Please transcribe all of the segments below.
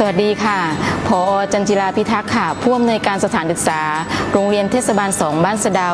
สวัสดีค่ะ พอจันจิราพิทักษ์ค่ะ ผู้อำนวยการสถานศึกษา โรงเรียนเทศบาล2บ้านสะเดา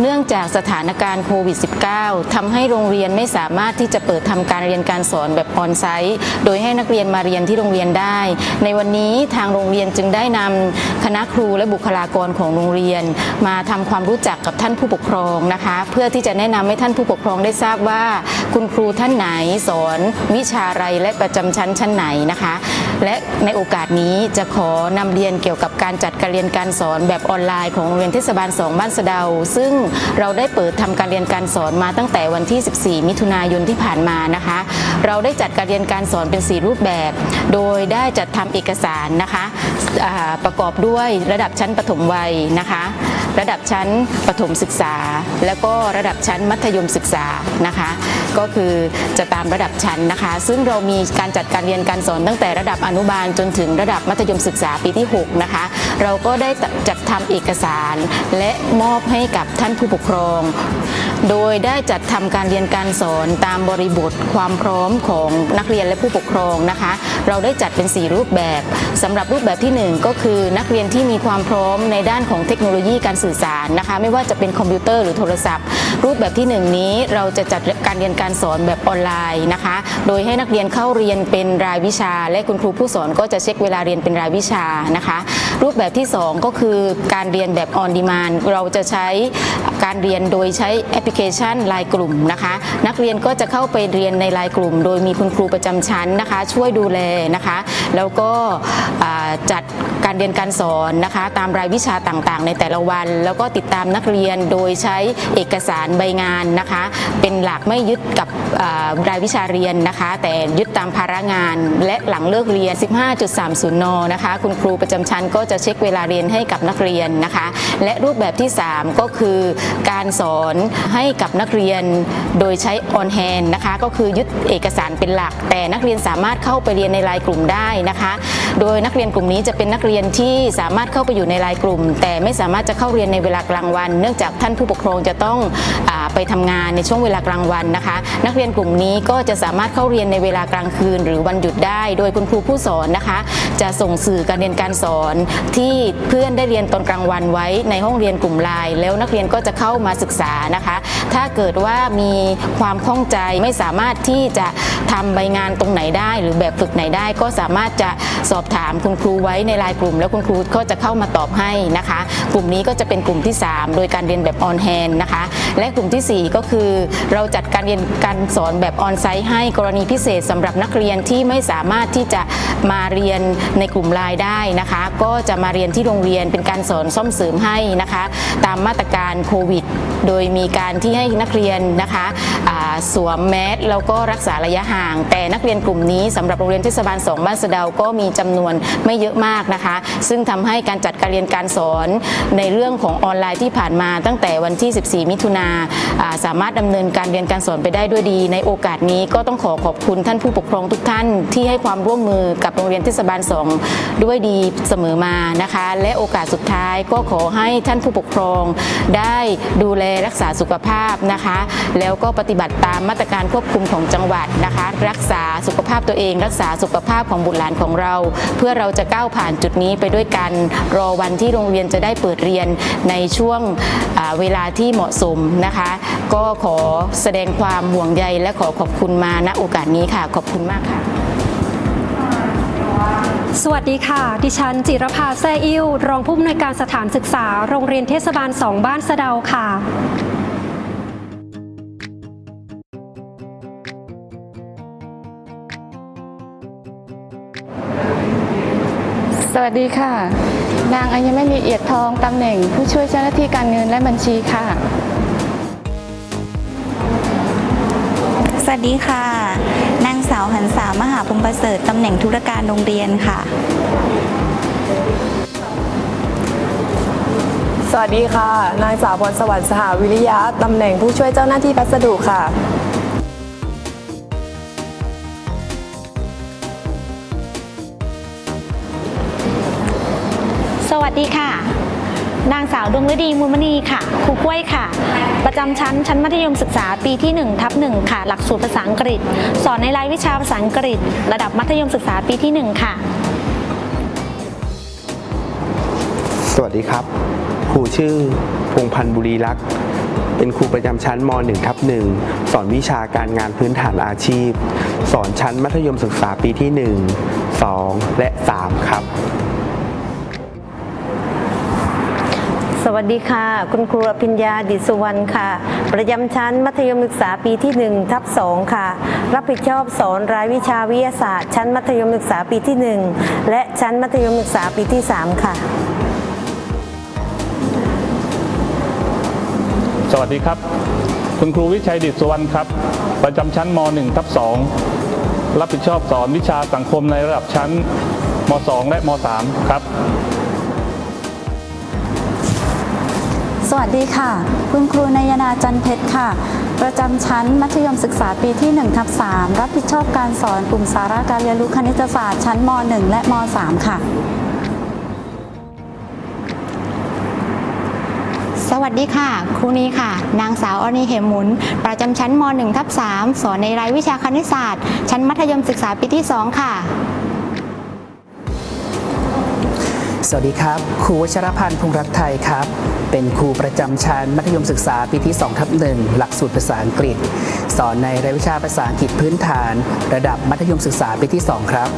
เนื่องจากสถานการณ์โควิด -19 ทำให้โรงเรียนไม่สามารถที่จะเปิดทำการเรียนการสอนแบบออนไซต์ โดยให้นักเรียนมาเรียนที่โรงเรียนได้ ในวันนี้ทางโรงเรียนจึงได้นำคณะครูและบุคลากรของโรงเรียน มาทำความรู้จักกับท่านผู้ปกครองนะคะ เพื่อที่จะแนะนำให้ท่านผู้ปกครองได้ทราบว่า คุณครูท่านไหนสอนวิชาอะไรและประจำชั้นชั้นไหนนะคะ และในโอกาสนี้จะขอนำเรียนเกี่ยวกับการจัดการเรียนการสอนแบบออนไลน์ของโรงเรียนเทศบาล 2 บ้านสะเดา ซึ่งเราได้เปิดทำการเรียนการสอนมาตั้งแต่วันที่ 14 มิถุนายนที่ผ่านมานะคะ เราได้จัดการเรียนการสอนเป็น 4 รูปแบบ โดยได้จัดทำเอกสารนะคะประกอบด้วยระดับชั้นปฐมวัยนะคะ ระดับชั้นประถมศึกษา แล้วก็ระดับชั้นมัธยมศึกษานะคะ ก็คือจะตามระดับชั้นนะคะ ซึ่งเรามีการจัดการเรียนการสอนตั้งแต่ระดับอนุบาลจนถึงระดับมัธยมศึกษาปีที่ 6 นะคะ เราก็ได้จัดทำเอกสาร และมอบให้กับท่านผู้ปกครอง โดยได้จัดทำการเรียนการสอนตามบริบทความพร้อมของนักเรียนและผู้ปกครองนะคะ เราได้จัดเป็น 4 รูปแบบสำหรับรูปแบบที่ 1 ก็คือนักเรียนที่มีความพร้อมในด้านของเทคโนโลยีการสื่อสารนะคะ ไม่ว่าจะเป็นคอมพิวเตอร์หรือโทรศัพท์ รูปแบบที่ 1 นี้เราจะจัดการเรียนการสอนแบบออนไลน์นะคะ โดยให้นักเรียนเข้าเรียนเป็นรายวิชา และคุณครูผู้สอนก็จะเช็คเวลาเรียนเป็นรายวิชานะคะ รูปแบบที่ 2 ก็คือการเรียนแบบออนดีมานเราจะใช้การเรียนโดยใช้แอปพลิเคชันไลน์กลุ่มนะคะ นักเรียนก็จะเข้าไปเรียนในไลน์กลุ่ม โดยมีคุณครูประจำชั้นนะคะ ช่วยดูแลนะคะ แล้วก็จัดการเรียนการสอนนะคะ ตามรายวิชาต่างๆ ในแต่ละวันแล้วก็ติดตามนักเรียนโดยใช้เอกสารใบงานนะคะ เป็นหลักไม่ยึดกับรายวิชาเรียนนะคะ แต่ยึดตามภาระงาน และหลังเลิกเรียน 15.30 นนะคะ คุณครูประจำชั้นก็จะเช็คเวลาเรียนให้กับนักเรียนนะคะ และรูปแบบที่ 3 ก็คือการสอนให้กับนักเรียนโดยใช้ออนแฮนนะคะ ก็คือยึดเอกสารเป็นหลัก แต่นักเรียนสามารถเข้าไปเรียนในไลน์กลุ่มได้นะคะ โดยนักเรียนกลุ่มนี้จะเป็นนักเรียนที่สามารถเข้าไปอยู่ในไลน์กลุ่ม แต่ไม่สามารถจะเข้าเรียนในเวลากลางวัน เนื่องจากท่านผู้ปกครองจะต้องอไปทำงานในช่วงเวลากลางวันนะคะ นักเรียนกลุ่มนี้ก็จะสามารถเข้าเรียนในเวลากลางคืน หรือวันหยุดได้ โดยคุณครูผู้สอนนะคะ จะส่งสื่อการเรียนการสอนที่เพื่อนได้เรียนตอนกลางวันไว้ในห้องเรียนกลุ่มไลน์แล้วนักเรียนก็จะเข้ามาศึกษานะคะ ถ้าเกิดว่ามีความข้องใจไม่สามารถที่จะทำใบงานตรงไหนได้ หรือแบบฝึกไหนได้ ก็สามารถจะสอบถามคุณครูไว้ในไลน์กลุ่ม แล้วคุณครูก็จะเข้ามาตอบให้นะคะ กลุ่มนี้ก็จะเป็นกลุ่มที่ 3 โดยการเรียนแบบออนแฮนนะคะ และกลุ่มทีสี่ 4 ก็คือเราจัดการเรียนการสอนแบบออนไซต์ให้กรณีพิเศษสำหรับนักเรียนที่ไม่สามารถที่จะมาเรียนในกลุ่มไลน์ได้นะคะ ก็จะมาเรียนที่โรงเรียนเป็นการสอนซ่อมเสริมให้นะคะ ตามมาตรการโควิด โดยมีการที่ให้นักเรียนนะคะสวมแมสแล้วก็รักษาระยะห่าง แต่นักเรียนกลุ่มนี้สำหรับโรงเรียนเทศบาล2บ้านสะเดาก็มีจำนวนไม่เยอะมากนะคะ ซึ่งทำให้การจัดการเรียนการสอนในเรื่องของออนไลน์ที่ผ่านมาตั้งแต่วันที่ 14 มิถุนาอ่าสามารถดำเนินการเรียนการสอนไปได้ด้วยดี ในโอกาสนี้ก็ต้องขอขอบคุณท่านผู้ปกครองทุกท่านที่ให้ความร่วมมือกับโรงเรียนเทศบาล2ด้วยดีเสมอมานะคะ และโอกาสสุดท้ายก็ขอให้ท่านผู้ปกครองได้ดูแลรักษาสุขภาพนะคะ แล้วก็ปฏิบัติตามมาตรการควบคุมของจังหวัดนะคะ รักษาสุขภาพตัวเอง รักษาสุขภาพของบุตรหลานของเรา เพื่อเราจะก้าวผ่านจุดนี้ไปด้วยกันรอวันที่โรงเรียนจะได้เปิดเรียนในช่วงเวลาที่เหมาะสมนะคะ ก็ขอแสดงความห่วงใยและขอขอบคุณมาณโอกาสนี้ค่ะ ขอบคุณมากค่ะ สวัสดีค่ะ ดิฉันจิรภาแซ่อิ่วรองผู้อำนวยการสถานศึกษา โรงเรียนเทศบาล2บ้านสะเดาค่ะ สวัสดีค่ะ นางอัญมณีเอียดทองตำแหน่ง ผู้ช่วยเจ้าหน้าที่การเงินและบัญชีค่ะ สวัสดีค่ะนาง สาวหันสามหาพรหมประเสริฐตำแหน่งธุรการโรงเรียนค่ะ สวัสดีค่ะ นางสาวพรสวรรค์สหวิริยะตำแหน่งผู้ช่วยเจ้าหน้าที่พัสดุค่ะ สวัสดีค่ะ นางสาวดวงฤดีมูลมณีค่ะครูกล้วยค่ะ ประจำชั้นชั้นมัธยมศึกษาปีที่1ทับ1ค่ะ หลักสูตรภาษาอังกฤษ สอนในรายวิชาภาษาอังกฤษ ระดับมัธยมศึกษาปีที่ 1 ค่ะ สวัสดีครับ ครูชื่อพงพันธ์บุรีรักเป็นครูประจำชั้นม .1 ทับ1สอนวิชาการงานพื้นฐานอาชีพ สอนชั้นมัธยมศึกษาปีที่ 1 2 และ 3 ครับ สวัสดีค่ะ คุณครูอภิญญาดิสุวรรณค่ะ ประจำชั้นมัธยมศึกษาปีที่ 1 ทับ 2 ค่ะ รับผิดชอบสอนรายวิชาวิทยาศาสตร์ ชั้นมัธยมศึกษาปีที่ 1 และชั้นมัธยมศึกษาปีที่ 3 ค่ะ สวัสดีครับ คุณครูวิชัยดิสุวรรณครับ ประจำชั้นม .1 ทับ 2 รับผิดชอบสอนวิชาสังคมในระดับชั้นม .2 และม .3 ครับ วัสดีค่ะ คุณครูนายนาจันเพชรค่ะ ประจำชั้นมัธยมศึกษาปีที่1ทับ3รับผิดชอบการสอนกลุ่มสาระการเรียนรู้คณิตศาสตร์ชั้นม .1 และม .3 ค่ะ สวัสดีค่ะ ครูนีค่ะ นางสาวอรณีเหมหมุน ประจำชั้นม .1 ทับ3สอนในรายวิชาคณิตศาสตร์ ชั้นมัธยมศึกษาปีที่ 2 ค่ะสวัสดีครับ ครูวชรพันธ์พงษ์รักไทยครับ เป็นครูประจำชั้นมัธยมศึกษาปีที่2ทับ1หลักสูตรภาษาอังกฤษ สอนในรายวิชาภาษาอังกฤษพื้นฐาน ระดับมัธยมศึกษาปีที่ 2 ครับ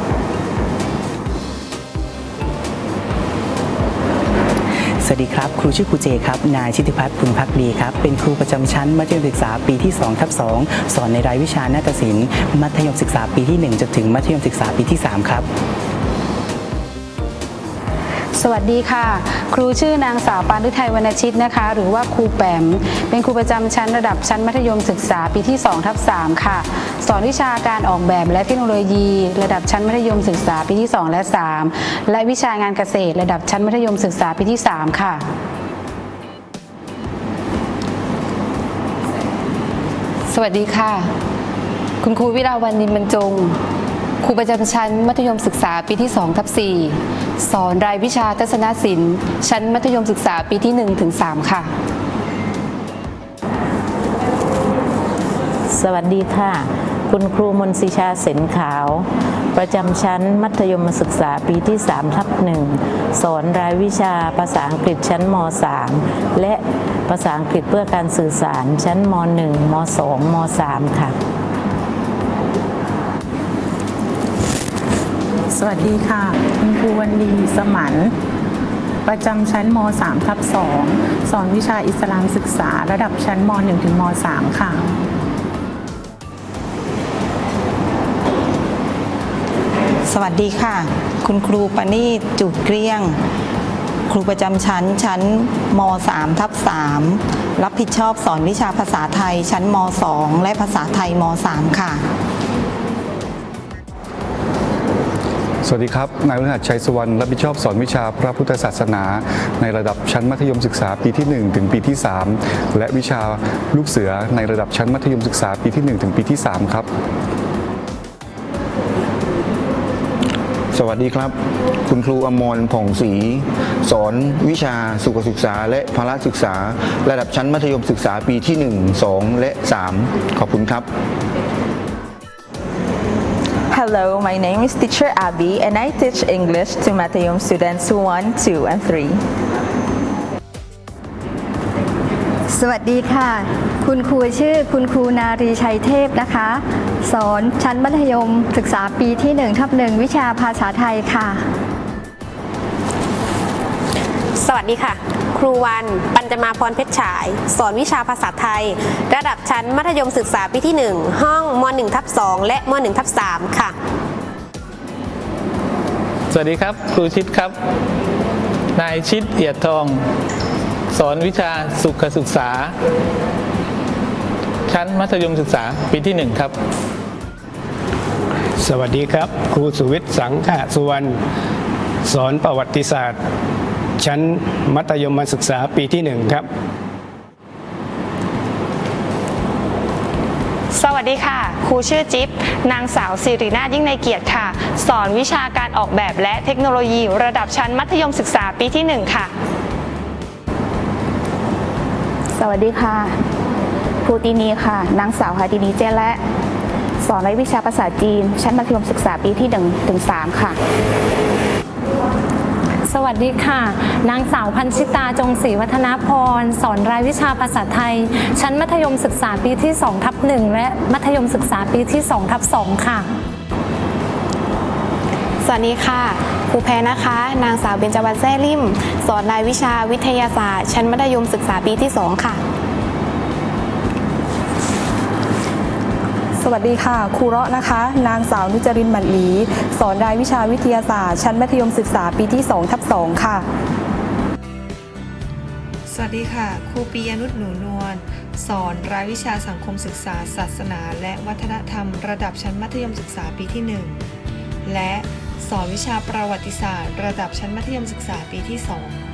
สวัสดีครับ ครูชื่อครูเจครับ นายชิติพัฒน์พุนพักดีครับ เป็นครูประจำชั้นมัธยมศึกษาปีที่2ทับ2สอนในรายวิชานาฏศิลป์มัธยมศึกษาปีที่ 1 จนถึงมัธยมศึกษาปีที่ 3 ครับ สวัสดีค่ะ ครูชื่อนางสาวปานฤทัยวรรณชิตนะคะ หรือว่าครูแปม เป็นครูประจำชั้นระดับชั้นมัธยมศึกษาปีที่2ทับ3ค่ะ สอนวิชาการออกแบบและเทคโนโลยี ระดับชั้นมัธยมศึกษาปีที่ 2 และ 3 และวิชางานเกษตร ระดับชั้นมัธยมศึกษาปีที่ 3 ค่ะสวัสดีค่ะ คุณครูวิราวันนินบรรจง ครูประจำชั้นมัธยมศึกษาปีที่2ทับ4สอนรายวิชาทัศนศิลป์ ชั้นมัธยมศึกษาปีที่1ถึง3ค่ะ สวัสดีค่ะ คุณครูมนศิชาเสนขาว ประจำชั้นมัธยมศึกษาปีที่3ทับหนึ่งสอนรายวิชาภาษาอังกฤษชั้นม .3 และภาษาอังกฤษเพื่อการสื่อสารชั้นม .1 ม .2 ม .3 ค่ะ สวัสดีค่ะ คุณครูวันดีสมันประจำชั้นม .3 ทับ 2 สอนวิชาอิสลามศึกษาระดับชั้นม .1 ถึงม .3 ค่ะ สวัสดีค่ะ คุณครูปณีจูดเกลี้ยง ครูประจำชั้นชั้นม .3 ทับ 3 รับผิดชอบสอนวิชาภาษาไทยชั้นม .2 และภาษาไทยม .3 ค่ะ สวัสดีครับ นายวิหัสชัยสุวรรณรับผิดชอบสอนวิชาพระพุทธศาสนา ในระดับชั้นมัธยมศึกษาปีที่ 1 ถึงปีที่ 3 และวิชาลูกเสือในระดับชั้นมัธยมศึกษาปีที่ 1 ถึงปีที่ 3 ครับ สวัสดีครับ คุณครูอมรผ่องศรีสอนวิชาสุขศึกษาและพละศึกษา ระดับชั้นมัธยมศึกษาปีที่ 1 2 และ 3 ขอบคุณครับ Hello, my name is Teacher Abby and I teach English to Mateum students 1, 2, and 3. สวัสดีค่ะ คุณครูชื่อคุณครูนารีชัยเทพนะคะ สอนชั้นมัธยมศึกษาปีที่1ทับหนึ่งวิชาภาษาไทยค่ะ สวัสดีค่ะ ครูวัน ปัญจมาพรเพชรฉาย สอนวิชาภาษาไทย ระดับชั้นมัธยมศึกษาปีที่ 1 ห้องม .1 ทับ2และม .1 ทับ3ค่ะ สวัสดีครับ ครูชิดครับ นายชิดเอียดทอง สอนวิชาสุขศึกษา ชั้นมัธยมศึกษาปีที่ 1 ครับ สวัสดีครับ ครูสุวิทย์สังฆสุวรรณสอนประวัติศาสตร์ ชั้นมัธยมศึกษาปีที่หนึ่งครับ สวัสดีค่ะ ครูชื่อจิ๊บ นางสาวสิรินาถยิ่งในเกียรติค่ะ สอนวิชาการออกแบบและเทคโนโลยีระดับชั้นมัธยมศึกษาปีที่ 1 ค่ะ สวัสดีค่ะ ครูตีนีค่ะ นางสาวฮาตินีเจและสอนในวิชาภาษาจีน ชั้นมัธยมศึกษาปีที่1ถึง3ค่ะ สวัสดีค่ะ นางสาวพันชิตาจงศรีวัฒนาพร สอนรายวิชาภาษาไทย ชั้นมัธยมศึกษาปีที่2ทับ1และมัธยมศึกษาปีที่2ทับ2ค่ะ สวัสดีค่ะครูแพรนะคะ นางสาวเบญจวรรณแซ่ลิม สอนรายวิชาวิทยาศาสตร์ ชั้นมัธยมศึกษาปีที่ 2 ค่ะ วัสดีค่ะ ครูเราะนะคะ นางสาวนุจรินหมันหลี สอนรายวิชาวิทยาศาสตร์ ชั้นมัธยมศึกษาปีที่2ทับ2ค่ะ สวัสดีค่ะ ครูปียนุชหนูนวล สอนรายวิชาสังคมศึกษา ศาสนา และวัฒนธรรม ระดับชั้นมัธยมศึกษาปีที่ 1 และสอนวิชาประวัติศาสตร์ ระดับชั้นมัธยมศึกษาปีที่ 2